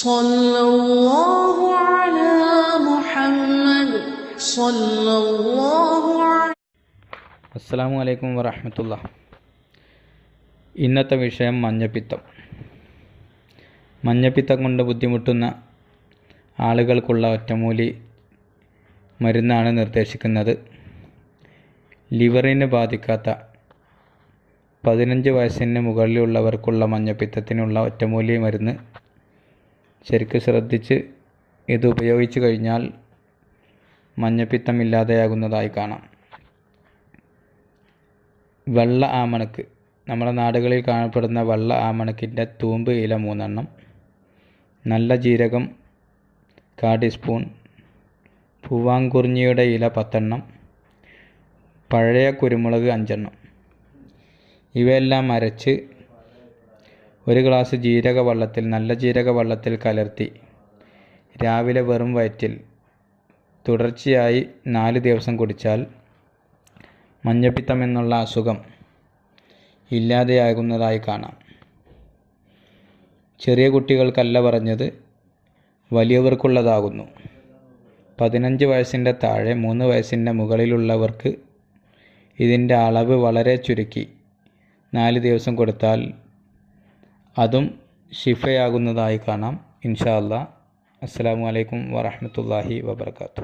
صلى الله على محمد صلى الله عليه അസ്സാമു അലൈക്കും വറഹമത്തുള്ള ഇന്നത്തെ വിഷയം മഞ്ഞപ്പിത്തം മഞ്ഞപ്പിത്തം കൊണ്ട് ബുദ്ധിമുട്ടുന്ന ആളുകൾക്കുള്ള ഒറ്റമൂലി മരുന്നാണ് നിർദ്ദേശിക്കുന്നത് ലിവറിന് ബാധിക്കാത്ത പതിനഞ്ച് വയസ്സിന് മുകളിലുള്ളവർക്കുള്ള മഞ്ഞപ്പിത്തത്തിനുള്ള ഒറ്റമൂലി മരുന്ന് ശരിക്ക് ശ്രദ്ധിച്ച് ഇത് ഉപയോഗിച്ച് കഴിഞ്ഞാൽ മഞ്ഞപ്പിത്തമില്ലാതെയാകുന്നതായി കാണാം. വെള്ള ആമണക്ക്. നമ്മുടെ നാടുകളിൽ കാണപ്പെടുന്ന വെള്ള ആമണക്കിന്റെ തൂമ്പ് ഇല മൂന്നെണ്ണം. നല്ല ജീരകം കാ ടീസ്പൂൺ. പൂവാങ്കുറിഞ്ഞിയുടെ ഇല പത്തെണ്ണം. പഴയ കുരുമുളക് അഞ്ചെണ്ണം. ഇവയെല്ലാം അരച്ച് ഒരു ഗ്ലാസ് ജീരക വെള്ളത്തിൽ നല്ല ജീരക വെള്ളത്തിൽ കലർത്തി. രാവിലെ വെറും വയറ്റിൽ. തുടർച്ചയായി നാല് ദിവസം കുടിച്ചാൽ മഞ്ഞപ്പിത്തം എന്നുള്ള അസുഖം ഇല്ലാതെയാകുന്നതായി കാണാം. ചെറിയ കുട്ടികൾക്കല്ല പറഞ്ഞത് വലിയവർക്കുള്ളതാകുന്നു. പതിനഞ്ച് വയസ്സിന്റെ താഴെ മൂന്ന് വയസ്സിന്റെ മുകളിലുള്ളവർക്ക് ഇതിന്റെ അളവ് വളരെ ചുരുക്കി. നാല് ദിവസം കൊടുത്താൽ അതും ശിഫയാകുന്നതായി കാണാം. ഇൻഷാ അല്ലാ അസ്സാം വലൈക്കും വാഹമത്തല്ലാഹി വബർക്കാത്തു